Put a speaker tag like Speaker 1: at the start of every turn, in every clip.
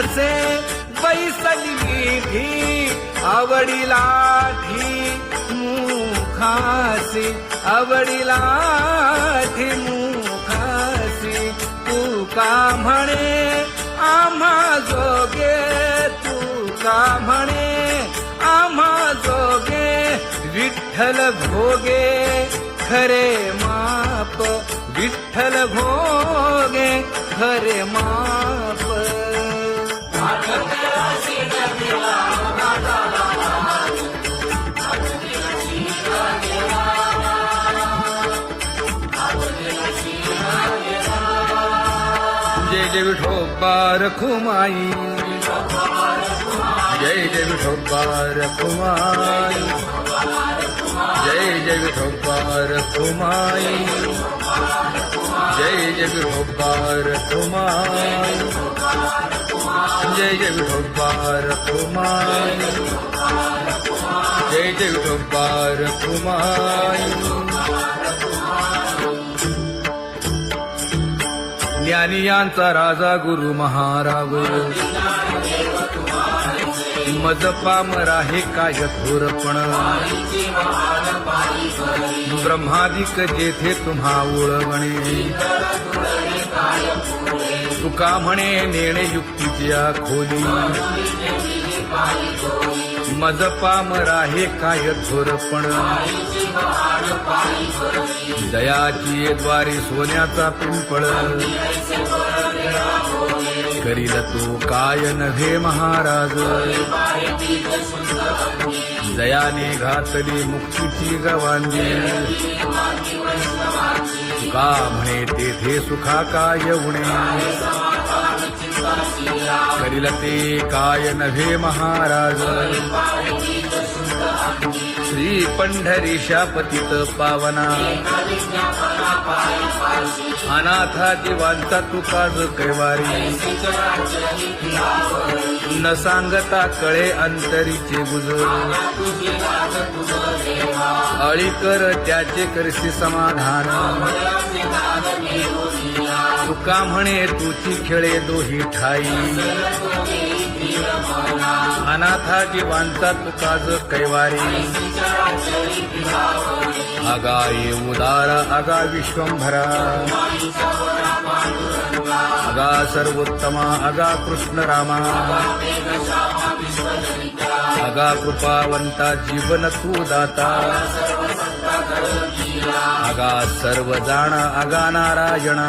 Speaker 1: रसे बैसली भी आवडीला धी मुखासी आवडीला धी मुखासी तू का म्हणे आम्हा जोगे तू का म्हणे आम्हा जोगे विठ्ठल भोगे खरे माप विठ्ठल भोगे खरे माप. जय जय विठोबा रखुमाई जय जय विठोबार रखुमाई जय जय विठोबार रखुमाई जय जय विठोबा कुमार। जय जय विठोबा कुमार। जय जय विठोबार कुमार। ज्ञानी ज्ञानियांचा राजा गुरु महाराव मज पामरा हे काय थोरपण ब्रह्मादिक जेथे तुम्हा ओळवणे तुका म्हणे नेणे युक्तीच्या खोली. मज पामरा हे काय थोरपण दयाची द्वारे सोन्याचा पिंपळ. करील तो काय नव्हे महाराज? दयाने घातली मुक्तीची गवांजी का म्हणे तेथे सुखा काय उणे. करील ते काय नव्हे महाराज? श्री पंढरीशा पतित पावना अनाथा दिवांचा तुकाज कैवारी। न सांगता कळे अंतरीचे गुज अळी कर त्याचे करशी समाधान। तुका म्हणे तुची खेळे दोही ठाई। अनाथा जीवांचा तुकाज कैवारी। अगा ये उदार अगा विश्वंभरा। अगा सर्वोत्तमा अगा कृष्ण रामा अगा कृपावंता जीवन तू दाता अगा सर्व जाण अगा नारायणा।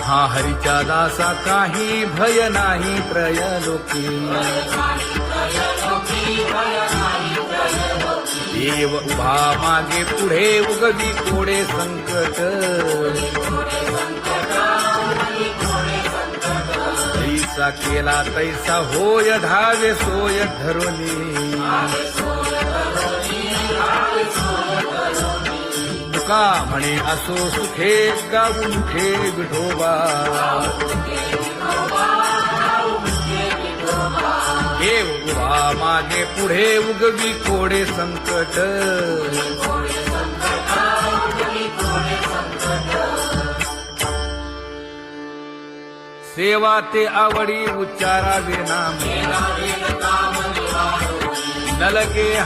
Speaker 1: हा हरीच्या दासा काही भय नाही त्रयलोकी देव उभा मागे पुढे उगवी कोडे संकट. तैसा केला तैसा होय धावे सोय धरुनी. का म्हणे? असो सुखे गाऊ मुखे विठोबा? देव उभा मागे पुढे उगवी कोडे संकट. सेवा ते आवडी उच्चारावे नाम. नलगे